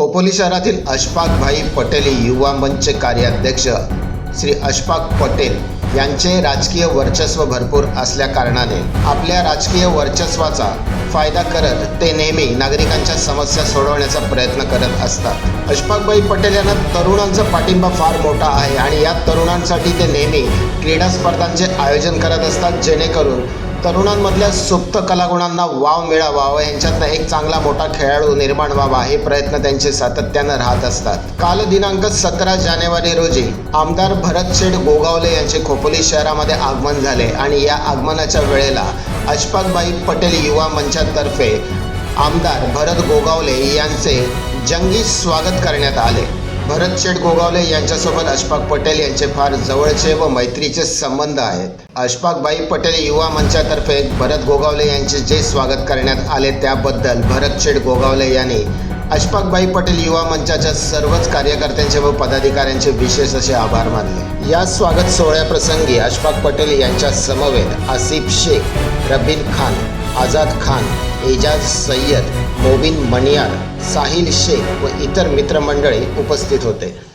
खोपोली शहरातील अशफाक भाई पटेल युवा मंच कार्याध्यक्ष श्री अशफाक पटेल यांचे राजकीय वर्चस्व भरपूर असल्या कारणाने आपल्या राजकीय वर्चस्वाचा फायदा करत ते नेहमी नागरिकांच्या समस्या सोडवण्याचा प्रयत्न करत असतात. अशफाकबाई पटेल यांना तरुणांचा पाठिंबा फार मोठा आहे आणि या तरुणांसाठी ते नेहमी क्रीडा स्पर्धांचे आयोजन करत असतात जेणेकरून तरुणांमधल्या सुप्त कलागुणांना वाव मिळावा व यांच्यातनं एक चांगला मोठा खेळाडू निर्माण व्हावा हे प्रयत्न त्यांचे सातत्यानं राहत असतात. काल दिनांक सतरा जानेवारी रोजी आमदार भरत शेठ गोगावले यांचे खोपोली शहरामध्ये आगमन झाले आणि या आगमनाच्या वेळेला अशफाकबाई पटेल युवा मंचातर्फे आमदार भरत गोगावले यांचे जंगी स्वागत करण्यात आले. भरत शेठ गोगावले यांच्यासोबत अशफाक पटेल यांचे फार जवळचे व मैत्रीचे संबंध आहेत. अशफाकबाई पटेल युवा मंचातर्फे भरत गोगावले यांचे जे स्वागत करण्यात आले त्याबद्दल भरत शेठ गोगावले यांनी अशफाकबाई पटेल युवा मंचाच्या सर्वच कार्यकर्त्यांचे व पदाधिकाऱ्यांचे विशेष असे आभार मानले. या स्वागत सोहळ्याप्रसंगी अशफाक पटेल यांच्या समवेत आसिफ शेख रबीन खान आझाद खान एजाज सय्यद मोबिन मनियार साहिल शेख व इतर मित्रमंडळी उपस्थित होते.